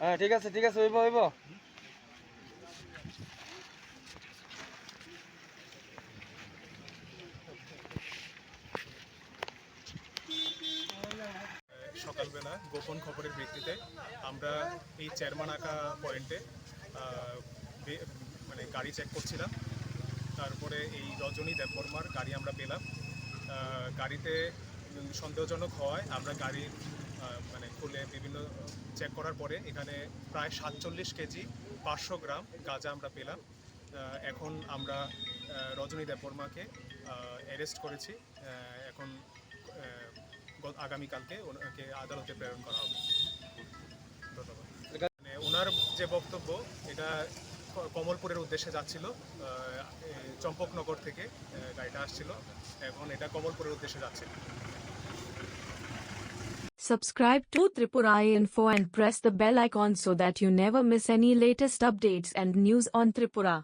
হ্যাঁ ঠিক আছে ঠিক আছে সকালবেলা গোপন খবরের ভিত্তিতে আমরা এই চেয়ারম্যান আঁকা পয়েন্টে মানে গাড়ি চেক করছিলাম। তারপরে এই রজনী দেববর্মার গাড়ি আমরা পেলাম। গাড়িতে সন্দেহজনক হওয়ায় আমরা গাড়ি মানে খুলে বিভিন্ন চেক করার পরে এখানে প্রায় সাতচল্লিশ কেজি পাঁচশো গ্রাম গাঁজা আমরা পেলাম। এখন আমরা রজনী দেববর্মাকে অ্যারেস্ট করেছি। এখন আগামীকালকে ওনাকে আদালতে প্রেরণ করা হবে। ধন্যবাদ। মানে ওনার যে বক্তব্য, এটা কমলপুরের উদ্দেশ্যে যাচ্ছিল চম্পকনগর থেকে গাড়িটা আসছিল এখন এটা কমলপুরের উদ্দেশ্যে যাচ্ছে Subscribe to Tripura Info and press the bell icon so that you never miss any latest updates and news on Tripura.